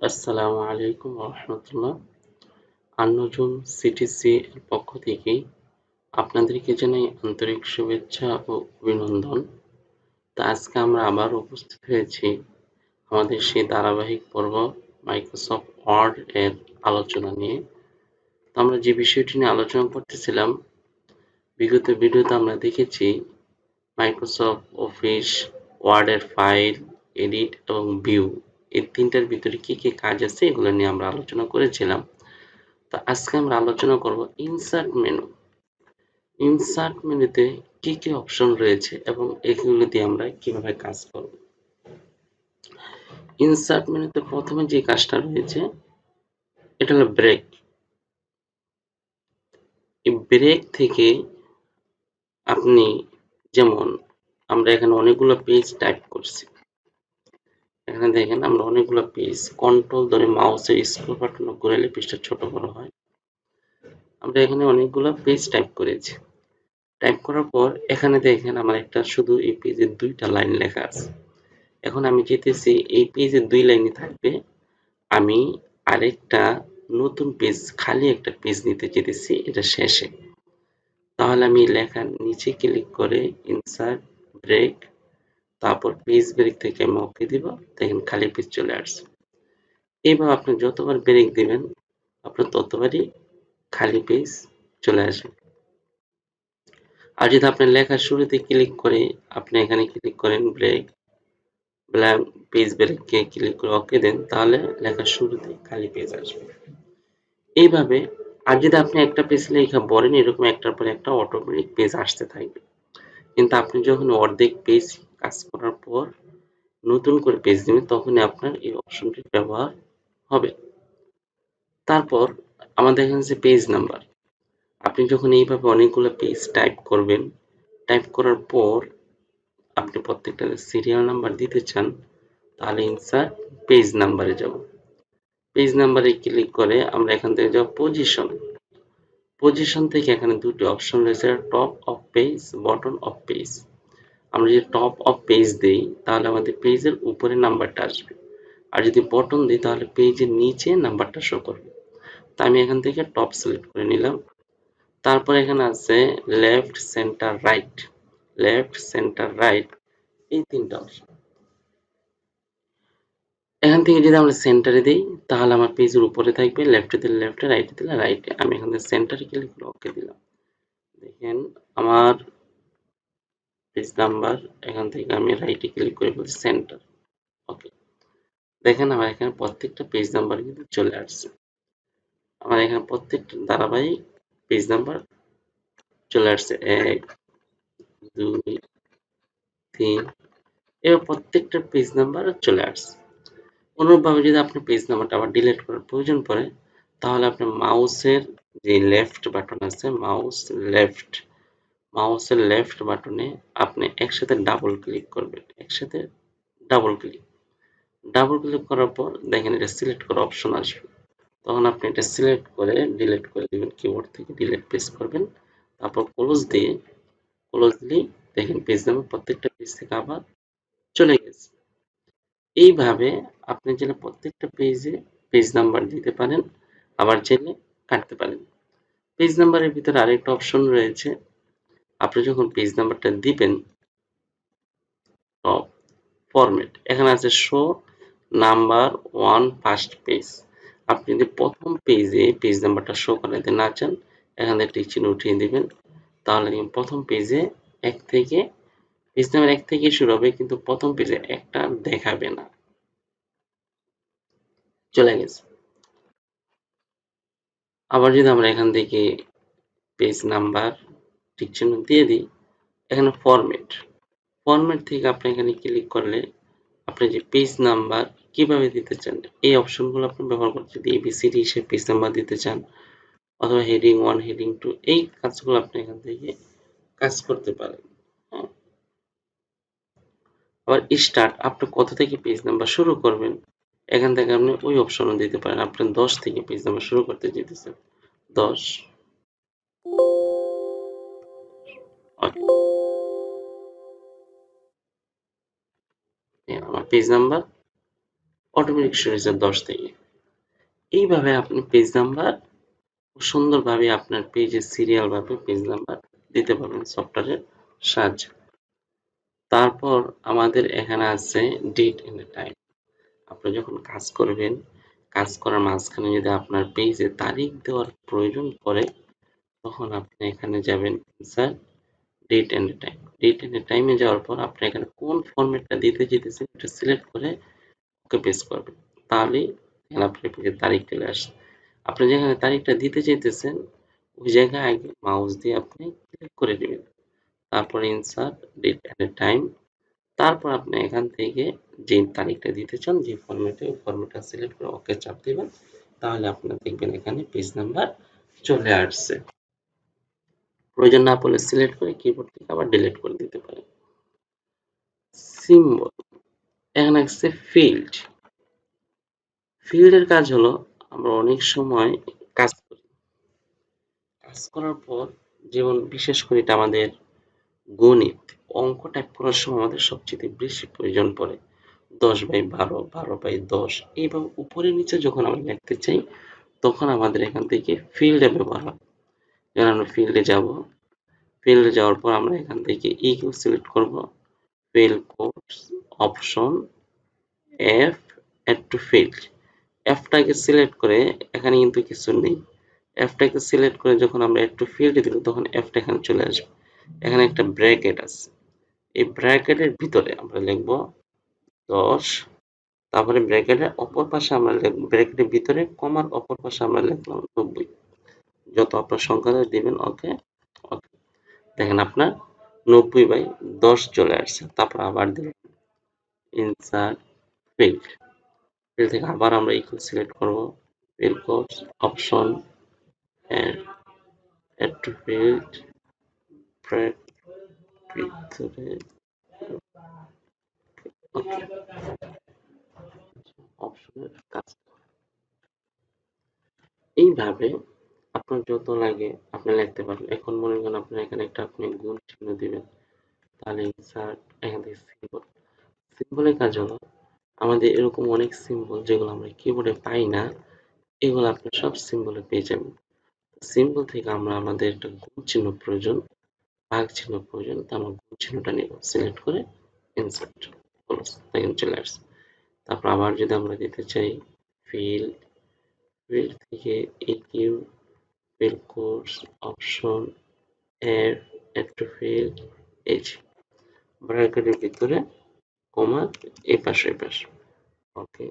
আসসালামু আলাইকুম রহমতুল্লাহ। আন্নজুম সিটিসি এর পক্ষ থেকে আপনাদেরকে জানাই আন্তরিক শুভেচ্ছা ও অভিনন্দন। তা আজকে আমরা আবার উপস্থিত হয়েছি আমাদের সেই ধারাবাহিক পর্ব মাইক্রোসফট ওয়ার্ড এর আলোচনা নিয়ে। তো আমরা যে বিষয়টি নিয়ে আলোচনা করতেছিলাম, বিগত ভিডিওতে আমরা দেখেছি মাইক্রোসফট অফিস ওয়ার্ডের ফাইল এডিট এবং ভিউ এই তিনটার ভিতরে কি কি কাজ আছে এগুলো নিয়ে আমরা আলোচনা করেছিলাম। তো আজকে আমরা আলোচনা করব ইনসার্ট মেনু ইনসার্ট মেনুতে কি কি অপশন রয়েছে এবং এগুলো দিয়ে আমরা কীভাবে কাজ করব। ইনসার্ট মেনুতে প্রথমে যে কাজটা রয়েছে, এটা হলো ব্রেক এই ব্রেক থেকে আপনি যেমন আমরা এখানে অনেকগুলো পেজ টাইপ করছি। এখানে দেখেন আমরা অনেকগুলো পেজ কন্ট্রোল ধরে মাউসের স্ক্রল বাটন ঘুরালে পেজটা ছোট বড় হয়। আমরা এখানে অনেকগুলো পেজ টাইপ করেছি। টাইপ করার পর এখানে দেখেন আমার একটা শুধু এই পেজের দুইটা লাইন লেখা আছে। এখন আমি যেতেছি, এই পেজের দুই লাইনে থাকবে। আমি আরেকটা নতুন পেজ খালি একটা পেজ নিতে যেতেছি, এটা শেষে। তাহলে আমি লেখার নিচে ক্লিক করে ইনসার্ট ব্রেক তারপর পেজ ব্রেক থেকে আমি ওকে দিব, দেখেন খালি পেজ চলে আসছে। এইভাবে আপনি যতবার ব্রেক দিবেন, আপনার ততবারই খালি পেজ চলে আসবে। আর যদি আপনি লেখার শুরুতে ক্লিক করে, আপনি এখানে ক্লিক করেন ব্রেক ব্ল্যাঙ্ক পেজ ব্রেককে ক্লিক করে ওকে দেন, তাহলে লেখার শুরুতে খালি পেজ আসবে। এইভাবে, আর যদি আপনি একটা পেজ লেখা বলেন এরকম একটার পর একটা অটোমেটিক পেজ আসতে থাকবে। কিন্তু আপনি যখন অর্ধেক পেজ কাজ করার পর নতুন করে পেজ দেবেন তখনই আপনার এই অপশনটি ব্যবহার হবে। তারপর আমাদের এখানে যে পেজ নাম্বার আপনি যখন এইভাবে অনেকগুলো পেজ টাইপ করবেন টাইপ করার পর আপনি প্রত্যেকটা সিরিয়াল নাম্বার দিতে চান, তাহলে ইনসার্ট পেজ নাম্বারে যাব। পেজ নাম্বারে ক্লিক করে আমরা এখান থেকে যাব পজিশন পজিশন থেকে এখানে দুটি অপশন রয়েছে top of page bottom of page আমরা যদি টপ অফ পেজ দিই, তাহলে আমাদের পেজের উপরে নাম্বারটা আসবে। আর যদি বটন দিই, তাহলে পেজের নিচে নাম্বারটা শো করবে। তা আমি এখান থেকে টপ সিলেক্ট করে নিলাম। তারপর এখানে আছে left centre right left centre right এই তিনটা অপশন এখান থেকে যদি আমরা সেন্টারে দিই, তাহলে আমার পেজের উপরে থাকবে লেফটে দিলে লেফটে রাইটে দিলে রাইটে আমি এখান থেকে সেন্টারে ক্লিক ওকে দিলাম। দেখেন, আমার পেজ নাম্বার, এখান থেকে আমি রাইটে ক্লিক করে বলছি সেন্টার ওকে দেখেন আমার এখানে প্রত্যেকটা পেজ নাম্বার কিন্তু চলে আসছে। আমার এখানে প্রত্যেকটা ধারাবাহিক পেজ নাম্বার চলে আসছে। এক, দুই, তিন, এবার প্রত্যেকটা পেজ নাম্বার চলে আসছে। অনুরূপভাবে যদি আপনি পেজ নাম্বারটা আবার ডিলিট করার প্রয়োজন পড়ে, তাহলে আপনি মাউসের যে লেফট বাটন আছে মাউস লেফট মাউসের লেফট বাটনে আপনি একসাথে ডাবল ক্লিক করবেন। একসাথে ডাবল ক্লিক ডাবল ক্লিক করার পর দেখেন এটা সিলেক্ট করা অপশন আসবে। তখন আপনি এটা সিলেক্ট করে ডিলিট করে দেবেন কিবোর্ড থেকে ডিলিট পেজ করবেন। তারপর ক্লোজ দিয়ে ক্লোজ দিলেই দেখেন পেজ নাম্বার প্রত্যেকটা পেজ থেকে আবার চলে গেছে। এইভাবে আপনি চাইলে প্রত্যেকটা পেজে পেজ নাম্বার দিতে পারেন, আবার চাইলে কাটতে পারেন। পেজ নাম্বারের ভিতরে আরেকটা অপশন রয়েছে আপনি যখন পেজ নাম্বারটা দিবেন টপ ফরম্যাট এখানে আছে show number one first page আপনি যদি প্রথম পেজে পেজ নাম্বারটা শো করাতে না চান, এখান থেকে টিক চিহ্ন উঠিয়ে দিবেন। তাহলে প্রথম পেজে এক থেকে পেজ নাম্বার এক থেকে শুরু হবে, কিন্তু প্রথম পেজে একটা দেখাবে না। চলে গেছে। আবার যদি আমরা এখান থেকে পেজ নাম্বার ঠিক চিহ্ন দিয়ে দিই এখানে ফরম্যাট ফরম্যাট থেকে আপনি এখানে ক্লিক করলে আপনি যে পেজ নাম্বার কীভাবে দিতে চান, এই অপশনগুলো আপনি ব্যবহার করতে যদি এবিসিডি হিসেবে পেজ নাম্বার দিতে চান, অথবা হেডিং ওয়ান হেডিং টু এই কাজগুলো আপনি এখান থেকে কাজ করতে পারেন। হ্যাঁ। আবার স্টার্ট আপনি কত থেকে পেজ নাম্বার শুরু করবেন, এখান থেকে আপনি ওই অপশনও দিতে পারেন। আপনি দশ থেকে পেজ নাম্বার শুরু করতে যেতেছেন। দশ। আমার পেজ নাম্বার অটোমেটিক শুরু হয়েছে দশ থেকে। এইভাবে আপনি পেজ নাম্বার সুন্দরভাবে আপনার পেজে পেজ নাম্বার দিতে পারবেন সফটওয়্যারের সাহায্যে। তারপর আমাদের এখানে আছে ডেট এন্ড টাইম আপনি যখন কাজ করবেন, কাজ করার মাঝখানে যদি আপনার পেজে তারিখ দেওয়ার প্রয়োজন পড়ে, তখন আপনি এখানে যাবেন sir date and time date and টাইমে যাওয়ার পর আপনি এখানে কোন ফরম্যাটটা দিতে যেতেছেন এটা সিলেক্ট করে ওকে পেস্ট করবেন। তাহলে এখানে আপনার তারিখ চলে আসে। আপনি যেখানে তারিখটা দিতে চাইতেছেন, ওই জায়গায় আগে মাউস দিয়ে আপনি ক্লিক করে নেবেন। তারপরে ইনসার্ট ডেট এন্ড টাইম তারপর আপনি এখান থেকে যে তারিখটা দিতে চান, যে ফরম্যাটে ওই ফরম্যাটটা সিলেক্ট করে ওকে চাপ দেবেন। তাহলে আপনারা দেখবেন এখানে পেজ নাম্বার চলে আসছে। প্রয়োজন না পড়লে সিলেক্ট করে কিবোর্ড থেকে আবার ডিলিট করে দিতে পারেন সিম্বল এখানে আসছে ফিল্ড ফিল্ডের কাজ হলো আমরা অনেক সময় কাজ করি। কাজ করার পর যেমন বিশেষ করে এটা আমাদের গণিত, অঙ্ক টাইপ করার সময় আমাদের সবচেয়ে বেশি প্রয়োজন পড়ে। দশ বাই বারো বারো বাই দশ এইভাবে উপরে নিচে যখন আমরা লিখতে চাই, তখন আমাদের এখান থেকে ফিল্ডে ব্যবহার হয়। যেমন আমরা ফিল্ডে যাব। ফিল্ডে যাওয়ার পর আমরা এখান থেকে ইকিউ সিলেক্ট করব। Field codes option F add to field এফটাকে select করে এখানে কিন্তু কিছু নেই। এফটাকে সিলেক্ট করে যখন আমরা অ্যাড টু ফিল্ডে দিব, তখন এফটা এখানে চলে আসবে। এখানে একটা ব্র্যাকেট আছে। এই ব্র্যাকেটের ভিতরে আমরা লিখব দশ, তারপরে ব্র্যাকেটের অপর পাশে আমরা লিখব ব্র্যাকেটের ভিতরে কমার অপর পাশে আমরা লিখলাম নব্বই। যত আপনার সংখ্যা দিবেন, ওকে ওকে। দেখেন আপনার নব্বই বাই দশ চলে আসছে, তারপর আবার দিলাম ইনসার্ট ফিল্ড ফিল্ড থেকে আবার আমরা ইকুয়াল সিলেক্ট করব। Field codes option add to field BRAC ভিতরে অপশনের কাজ। এইভাবে আপনার যত লাগে আপনি লিখতে পারেন। এখন মনে করেন আপনার এখানে একটা আপনি গুণ চিহ্ন দিবেন। তাহলে ইনসার্ট এখান থেকে সিম্বল সিম্বলের কাজ হলো আমাদের এরকম অনেক সিম্বল যেগুলো আমরা কিবোর্ডে পাই না, এগুলো আপনি সব সিম্বলে পেয়ে যাবেন। সিম্বল থেকে আমরা আমাদের একটা গুণ চিহ্ন প্রয়োজন, ভাগ চিহ্ন প্রয়োজন, তো আমরা গুণ চিহ্নটা নেব। সিলেক্ট করে ইনসার্ট দেখেন চলে আসছে। তারপর আবার যদি আমরা দিতে চাই ফিল্ড ফিল্ড থেকে EQ field codes option F F to field H ব্র্যাকেটের ভিতরে কমা এই পাশে এই পাশে। ওকে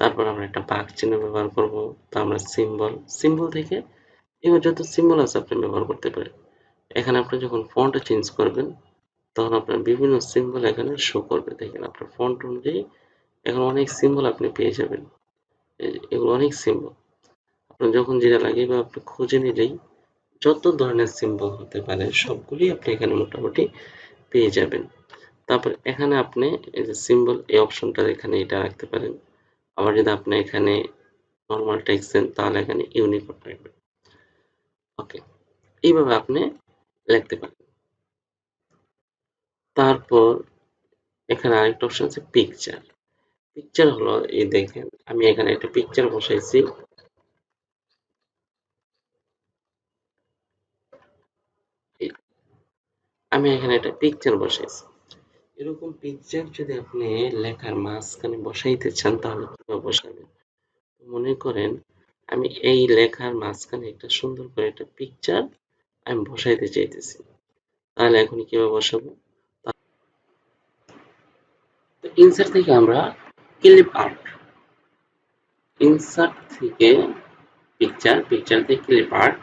তারপর আমরা একটা ভাগ চিহ্ন ব্যবহার করব, তো আমরা সিম্বল সিম্বল থেকে এবার যত সিম্বল আছে আপনি ব্যবহার করতে পারেন। এখানে আপনি যখন ফন্টটা চেঞ্জ করবেন, তখন আপনার বিভিন্ন সিম্বল এখানে শো করবে। দেখেন আপনার ফন্ট অনুযায়ী এখন অনেক সিম্বল আপনি পেয়ে যাবেন। এগুলো অনেক সিম্বল যখন যেটা লাগে বা আপনি খুঁজে নিলেই যত ধরনের সিম্বল হতে পারে সবগুলি আপনি এখানে মোটামুটি পেয়ে যাবেন। তারপর এখানে আপনি এই যে সিম্বল এই অপশনটা এখানে এটা রাখতে পারেন। আবার যদি আপনি এখানে নর্মাল টেক্সট দেন, তাহলে এখানে ইউনিকোড রাখবেন। ওকে এইভাবে আপনি লিখতে পারেন। তারপর এখানে আরেকটা অপশন আছে পিকচার পিকচার হলো, এই দেখেন, আমি এখানে একটা পিকচার বসাইছি। আমি এখানে একটা পিকচার বসাইছি। এরকম পিকচার যদি আপনি লেখার মাঝখানে বসাইতে চান, তাহলে কীভাবে বসাবেন। মনে করেন, আমি এই লেখার মাঝখানে একটা সুন্দর করে একটা পিকচার আমি বসাইতে চাইতেছি। তাহলে এখন কীভাবে বসাবো? ইনসার্ট থেকে আমরা ক্লিপ আর্ট ইনসার্ট থেকে পিকচার পিকচার থেকে ক্লিপ আর্ট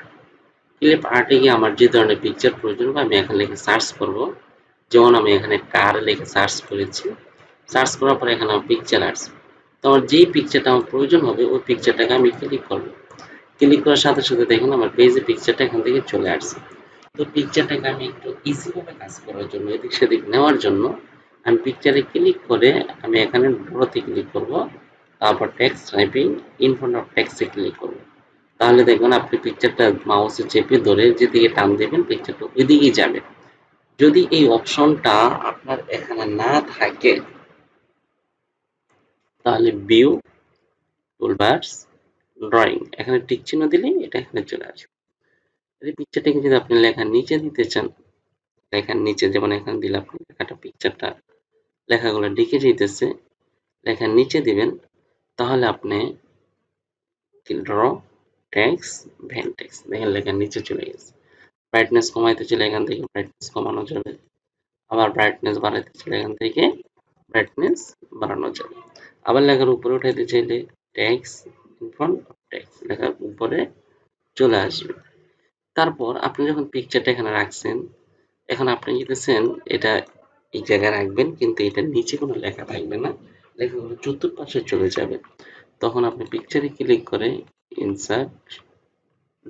ক্লিপ আর্টে গিয়ে আমার যে ধরনের পিকচার প্রয়োজন হবে, আমি এখানে লিখে সার্চ করব। যেমন আমি এখানে কার লিখে সার্চ করেছি। সার্চ করার পরে এখানে আমার পিকচার আসছে তো আমার যেই পিকচারটা আমার প্রয়োজন হবে, ওই পিকচারটাকে আমি ক্লিক করব। ক্লিক করার সাথে সাথে দেখেন, আমার পেজে পিকচারটা এখান থেকে চলে আসছে। তো পিকচারটাকে আমি একটু ইজিভাবে কাজ করার জন্য, এদিক সেদিক নেওয়ার জন্য, আমি পিকচারে ক্লিক করে আমি এখানে বড়তে ক্লিক করব। তারপর text typing in front of টেক্সটে ক্লিক করব। তাহলে দেখবেন আপনি পিকচারটা মাউসে চেপে ধরে যেদিকে টান দেবেন পিকচারটা ওইদিকেই যাবে। যদি এই অপশনটা আপনার এখানে না থাকে, তাহলে ভিউ টুলবার্স ড্রয়িং এখানে টিক চিহ্ন দিলেই এটা এখানে চলে আসবে। এই পিকচারটাকে যদি আপনি লেখার নিচে দিতে চান, লেখার নিচে, যেমন এখানে দিলে আপনি লেখাটা পিকচারটা লেখাগুলো ডিকে যেতেছে লেখার নিচে দিবেন, তাহলে আপনি ড্র ট্যাক্স ভ্যান ট্যাক্স দেখেন লেখার নিচে চলে গেছে। ব্রাইটনেস কমাইতে চলে এখান থেকে ব্রাইটনেস কমানো যাবে। আবার ব্রাইটনেস বাড়াইতে চলে এখান থেকে ব্রাইটনেস বাড়ানো যাবে। আবার লেখার উপরে উঠাইতে চাইলে text in front of text লেখার উপরে চলে আসবে। তারপর আপনি যখন পিকচারটা এখানে রাখছেন, এখন আপনি যেতেছেন এটা এই জায়গায় রাখবেন, কিন্তু এটার নিচে কোনো লেখা থাকবে না। লেখাগুলো চতুর্পাশে চলে যাবে। তখন আপনি পিকচারে ক্লিক করে ইনসার্ট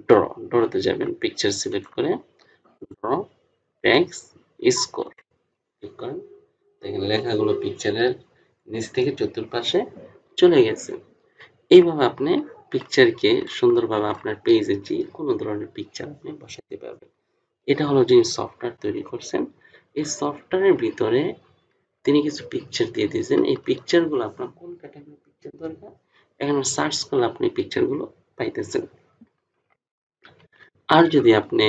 ড্র ড্রতে যাবেন পিকচার সিলেক্ট করে ড্র ট্যাক্স স্কোর ক্লিক করেন। দেখেন, লেখাগুলো পিকচারের নিচ থেকে চতুর্পাশে চলে গেছে। এইভাবে আপনি পিকচারকে সুন্দরভাবে আপনার পেজে যে কোনো ধরনের পিকচার আপনি বসাতে পারবেন। এটা হলো যিনি সফটওয়্যার তৈরি করছেন। এই সফটওয়্যারের ভিতরে তিনি কিছু পিকচার দিয়ে দিয়েছেন। এই পিকচারগুলো আপনার কোন ক্যাটাগরির পিকচার দরকার? এখানে সার্চ করলে আপনি পিকচারগুলো পাইতেছেন। আর যদি আপনি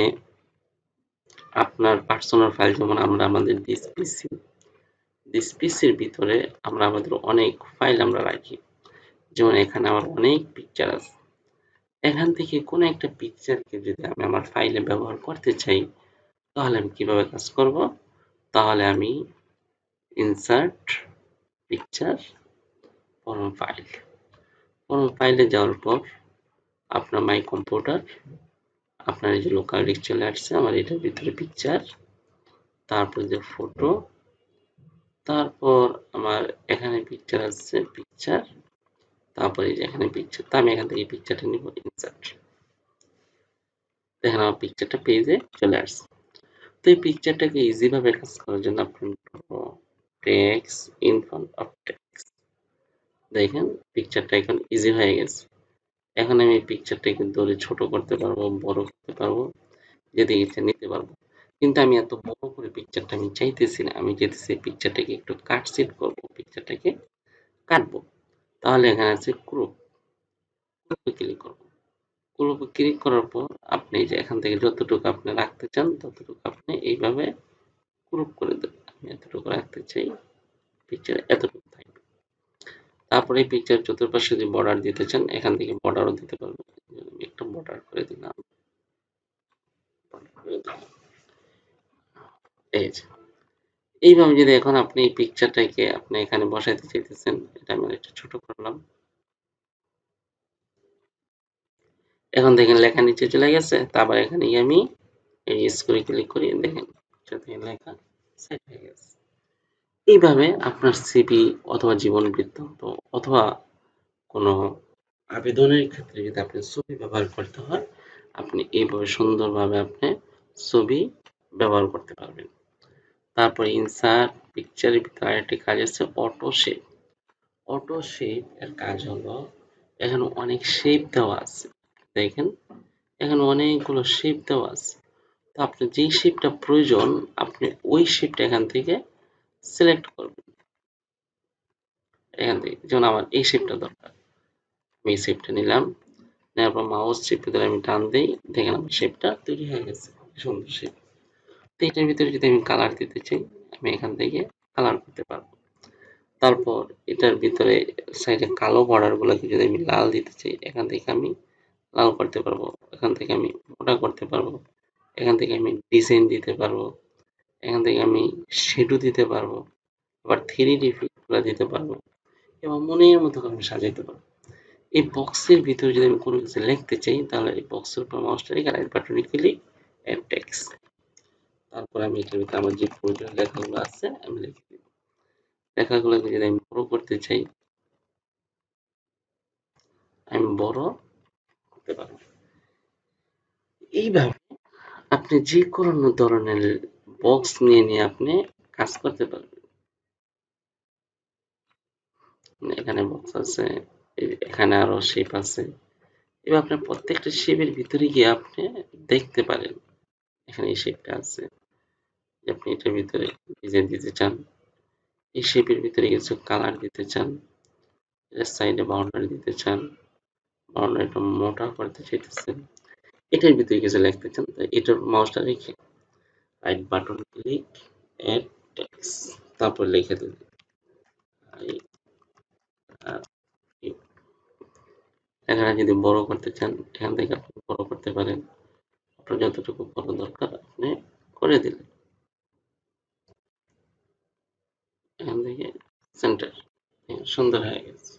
আপনার পার্সোনাল ফাইল যেমন আমরা আমাদের দিস পিসি দিস পিসির ভিতরে আমরা আমাদের অনেক ফাইল আমরা রাখি। যেমন এখানে আমার অনেক পিকচার আছে। এখান থেকে কোনো একটা পিকচারকে যদি আমি আমার ফাইলে ব্যবহার করতে চাই, তাহলে আমি কীভাবে কাজ করব? তাহলে আমি insert picture from file from ফাইলে যাওয়ার পর আপনার মাই কম্পিউটার আপনার এই যে লোকাল ডিস্ক চলে আসছে, আমার এটার ভিতরে পিকচার তারপর যে ফটো তারপর আমার এখানে পিকচার আসছে পিকচার তারপরে যে এখানে পিকচার তো আমি এখান থেকে পিকচারটা নিব ইনসার্ট দেখেন আমার পিকচারটা পেজে চলে আসছে। তো এই পিকচারটাকে ইজি ভাবে কাজ করার জন্য আপনি টেক্স ইন ফ্রন্ট দেখেন পিকচারটা এখন ইজি হয়ে গেছে। এখন আমি এই পিকচারটাকে ধরে ছোট করতে পারব, বড় করতে পারব, যদি ইচ্ছা নিতে পারব। কিন্তু আমি এত বড় করে পিকচারটা আমি চাইতেছি না। আমি যেতেছি পিকচারটাকে একটু কাট সেট করব পিকচারটাকে কাটবো। তাহলে এখানে আছে ক্রুপ ক্রুপে ক্লিক করব। ক্রুপে ক্লিক করার পর আপনি যে এখান থেকে যতটুকু আপনি রাখতে চান, ততটুকু আপনি এইভাবে ক্রুপ করে দেবেন। আমি এতটুকু রাখতে চাই পিকচারে এতটুকু। তারপরে পিকচার চতুর্পাশে যদি বর্ডার দিতে চান, এখান থেকে বর্ডারও দিতে পারবেন। একটা বর্ডার করে দিলাম। এইভাবে যদি এখন আপনি এই পিকচারটাকে আপনি এখানে বসাইতে চাইতেছেন, এটা আমি একটু ছোট করলাম। এখন দেখেন লেখা নিচে চলে গেছে তারপর এখানে আমি এই স্ক্রিনে ক্লিক করি, দেখেন লেখা সেট হয়ে গেছে। এইভাবে আপনার সিপি অথবা জীবন বৃত্তান্ত অথবা কোনো আবেদনের ক্ষেত্রে যদি আপনি ছবি ব্যবহার করতে হয়, আপনি এইভাবে সুন্দরভাবে আপনি ছবি ব্যবহার করতে পারবেন। তারপর ইনসার্ট পিকচারের ভিতরে আরেকটি কাজ আছে অটো শেপ অটো শেপ এর কাজ হলো, এখানে অনেক শেপ দেওয়া আছে। দেখেন, এখানে অনেকগুলো শেপ দেওয়া আছে। তো আপনি যেই শেপটা প্রয়োজন, আপনি ওই শেপটা এখান থেকে সিলেক্ট করবেন। এখান থেকে যেমন আমার এই শেপটা দরকার। আমি এই শেপটা নিলাম। নেওয়ার পর মাউস চেপে ধরে আমি টান দিই। দেখেন আমার শেপটা তৈরি হয়ে গেছে। সুন্দর শেপ তো এটার ভিতরে যদি আমি কালার দিতে চাই, আমি এখান থেকে কালার করতে পারব। তারপর এটার ভিতরে সাইডে কালো বর্ডার গুলোকে যদি আমি লাল দিতে চাই, এখান থেকে আমি লাল করতে পারব। এখান থেকে আমি মোটা করতে পারব। এখান থেকে আমি ডিজাইন দিতে পারব। এখান থেকে আমি শেডু দিতে পারব, আবার থ্রি ডি ফিগুলো দিতে পারব এবং মনের মতো আমি সাজাইতে পারব। এই বক্সের ভিতরে যদি আমি কোনো কিছু লিখতে চাই, তাহলে এই বক্সের উপর মাউসটা রেখে রাইট বাটনে ক্লিক অ্যাড টেক্সট তারপর আমি এটার ভিতরে আমার যে প্রয়োজনীয় লেখাগুলো আছে, আমি লিখে দিব। লেখাগুলোকে যদি আমি বড় করতে চাই, আমি বড় করতে পারব। এইভাবে আপনি যে কোনো ধরনের বক্স নিয়ে নিয়ে আপনি কাজ করতে পারবেন। এখানে বক্স আছে এখানে আরও শেপ আছে। এবার আপনার প্রত্যেকটা শেপের ভিতরে গিয়ে আপনি দেখতে পারেন, এখানে এই শেপটা আছে। আপনি এটার ভিতরে ডিজাইন দিতে চান, এই শেপের ভিতরে কিছু কালার দিতে চান এর সাইডে বাউন্ডারি দিতে চান বাউন্ডারিটা মোটা করতে চাইতেছেন, এটার ভিতরে কিছু লিখতে চান, তাই এটার মাউসটা রেখে right button click add text তারপর লিখে দিন। এখানে যদি বড় করতে চান, এখান থেকে আপনি বড় করতে পারেন। আপনার যতটুকু বড় দরকার, আপনি করে দিলেন। এখান থেকে সেন্টার সুন্দর হয়ে গেছে।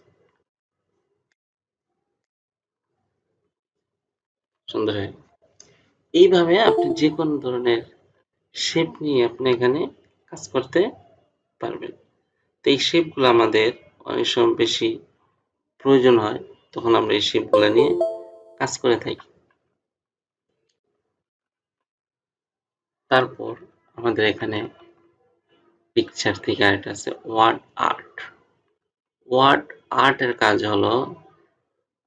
সুন্দর হয়ে। এইভাবে আপনি যে কোনো ধরনের শেপ নিয়ে আপনি এখানে কাজ করতে পারবেন। তো এই শেপগুলো আমাদের অনেক সময় বেশি প্রয়োজন হয়, তখন আমরা এই শেপগুলো নিয়ে কাজ করে থাকি। তারপর আমাদের এখানে পিকচার থেকে আরেকটা আছে ওয়ার্ড আর্ট ওয়ার্ড আর্টের কাজ হলো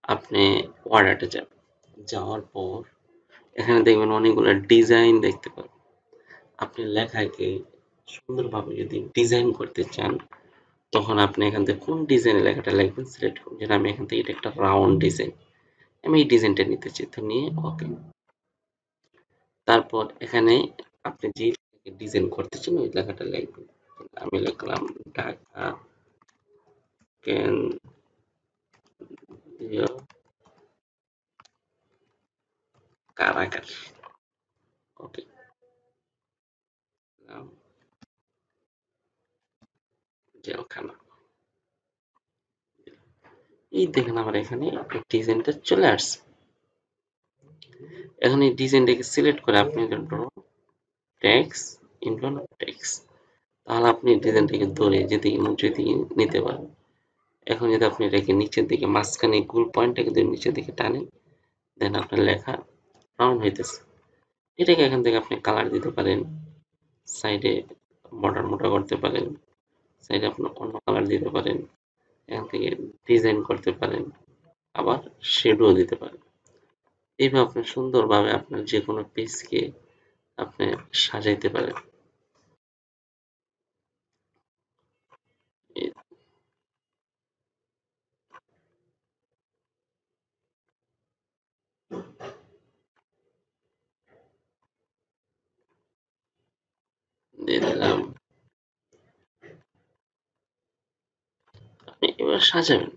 আপনি ওয়ার্ড আর্টে যাবেন। যাওয়ার পর এখানে দেখবেন অনেকগুলো ডিজাইন দেখতে পাবেন। আপনি লেখাকে সুন্দরভাবে যদি ডিজাইন করতে চান, তখন আপনি এখান থেকে কোন ডিজাইনের লেখাটা লিখবেন সিলেক্ট করুন। যেন আমি এখান থেকে এটা একটা রাউন্ড ডিজাইন আমি এই ডিজাইনটা নিতে চাই। তো নিয়ে ওকে তারপর এখানে আপনি যে ডিজাইন করতে চান, ওই লেখাটা লিখবেন। আমি লিখলাম ঢাকা কেন্দ্রীয় কারাগার। ওকে জেলখানা এই দেখেন আমার এখানে ডিজাইনটা চলে আসছে। এখন এই ডিজাইনটাকে সিলেক্ট করে আপনি ড্র টেক্স ইনফ্লোন টেক্স তাহলে আপনি ডিজাইনটাকে ধরে যেদিকে মন যেদিকে নিতে পারেন, এখন যদি আপনি এটাকে নিচের দিকে মাঝখানে গোল পয়েন্টটাকে যদি নিচের দিকে টানেন দেন আপনার লেখা রাউন্ড হইতেছে। এটাকে এখান থেকে আপনি কালার দিতে পারেন সাইডে বর্ডার মোটা করতে পারেন। সাইডে আপনি অন্য কালার দিতে পারেন এখান থেকে ডিজাইন করতে পারেন, আবার শেডও দিতে পারেন। এইভাবে আপনি সুন্দরভাবে আপনার যে কোনো পেজকে আপনি সাজাইতে পারেন। দিয়ে দিলাম আপনি এবার সাজাবেন।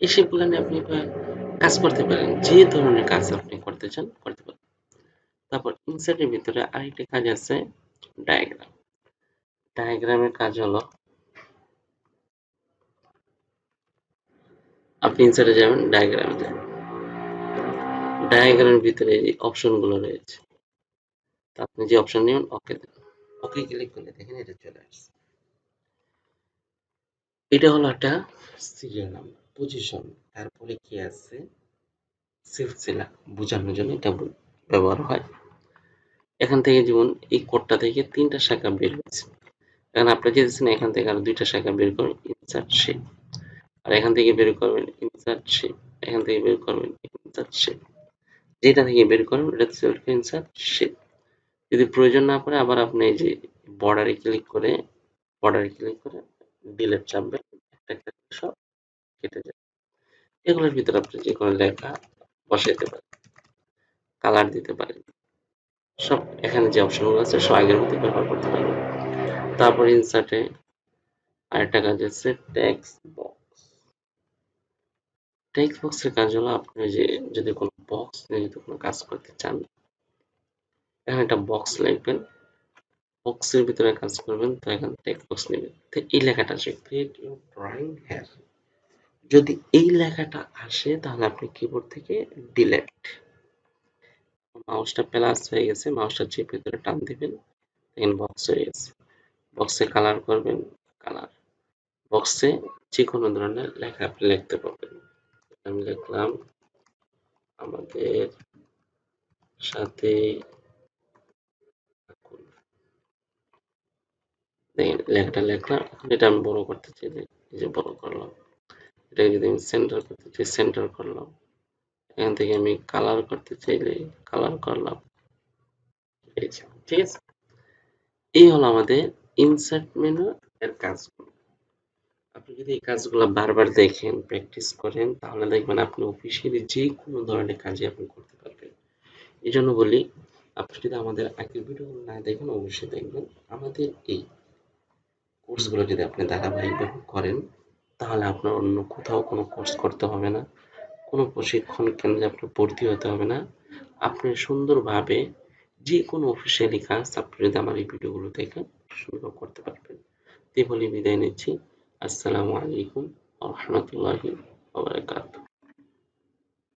এই শেপগুলো আপনি কাজ করতে পারেন। যে ধরনের কাজ আপনি করতে চান, করতে পারেন। তারপর ইনসার্টের ভিতরে আরেকটি কাজ আছে, ডায়াগ্রাম। ডায়াগ্রামের কাজ হলো, আপনি ইনসার্টে যাবেন, ডায়াগ্রামে ডায়াগ্রামের ভিতরে এই অপশনগুলো রয়েছে আপনি যে অপশন নেবেন, ওকে দেন ওকে ক্লিক করলে দেখেন এটা চলে আসছে। এটা হলো একটা সিরিয়াল নাম্বার পজিশন তারপরে কি আছে? সিলসিলা, বোঝানোর জন্য এটা ব্যবহার হয়। এখান থেকে যেমন এই কোডটা থেকে তিনটা শাখা বের হয়েছে। এখন আপনি যেতেছেন এখান থেকে আর দুইটা শাখা বের করবেন ইনসার্ট শেপ আর এখান থেকে বের করবেন ইনসার্ট শেপ এখান থেকে বের করবেন ইনসার্ট শেপ যেটা থেকে বের করবেন, এটা ইনসার্ট শেপ যদি প্রয়োজন না পড়ে, আবার আপনি এই যে বর্ডারে ক্লিক করে বর্ডারে ক্লিক করে ডিলেট চাপবেন সব কেটে যাবে এগুলোর ভিতরে আপনি যে কোনো লেখা বসাইতে পারেন কালার দিতে পারেন। সব এখানে যে অপশনগুলো আছে, সব আগের মধ্যে ব্যবহার করতে পারবেন তারপর ইনসার্টে আরেকটা কাজ আছে টেক্সট বক্স টেক্সট বক্সের কাজ হলো আপনি যে যদি কোনো বক্স নিয়ে যদি কোনো কাজ করতে চান, এখানে একটা বক্স লিখবেন। বক্সের ভিতরে কাজ করবেন তো এখানে টেক্সট বক্স নেবেন। তো এই লেখাটা আছে ক্রিয়েট ইউর ড্রয়িং হেয়ার যদি এই লেখাটা আসে, তাহলে আপনি কিবোর্ড থেকে ডিলেট মাউসটা প্লাস হয়ে গেছে মাউসটা চেপে ভিতরে টান দিবেন দেখেন বক্স হয়ে গেছে। বক্সে কালার করবেন কালার বক্সে যে কোনো ধরনের লেখা আপনি লিখতে পারবেন। আমি লিখলাম, আমাদের সাথে থাকুন। দেখেন লেখাটা লিখলাম এটা আমি বড় করতে চাইলে এই যে বড় করলাম এটাকে যদি আমি সেন্টার করতে চাই সেন্টার করলাম এখান থেকে আমি কালার করতে চাইলে কালার করলাম এই যে, ঠিক আছে? এই হলো আমাদের ইনসার্ট মেনু এর কাজগুলো। আপনি যদি এই কাজগুলো বারবার দেখেন প্র্যাকটিস করেন তাহলে দেখবেন আপনি অফিসিয়ালি যে কোনো ধরনের কাজই আপনি করতে পারবেন। এই জন্য বলি আপনি যদি আমাদের আগের ভিডিওগুলো না দেখেন অবশ্যই দেখবেন আমাদের এই কোর্সগুলো যদি আপনি ধারাবাহিকভাবে করেন, তাহলে আপনার অন্য কোথাও কোনো কোর্স করতে হবে না। কোনো প্রশিক্ষণ কেন্দ্রে আপনার ভর্তি হতে হবে না। আপনি সুন্দরভাবে যে কোনো অফিসিয়ালি কাজ আপনি যদি আমার এই ভিডিওগুলো দেখেন সুন্দর করতে পারবেন। তে বলে বিদায় নিচ্ছি। আসসালামু আলাইকুম রহমতুল্লাহি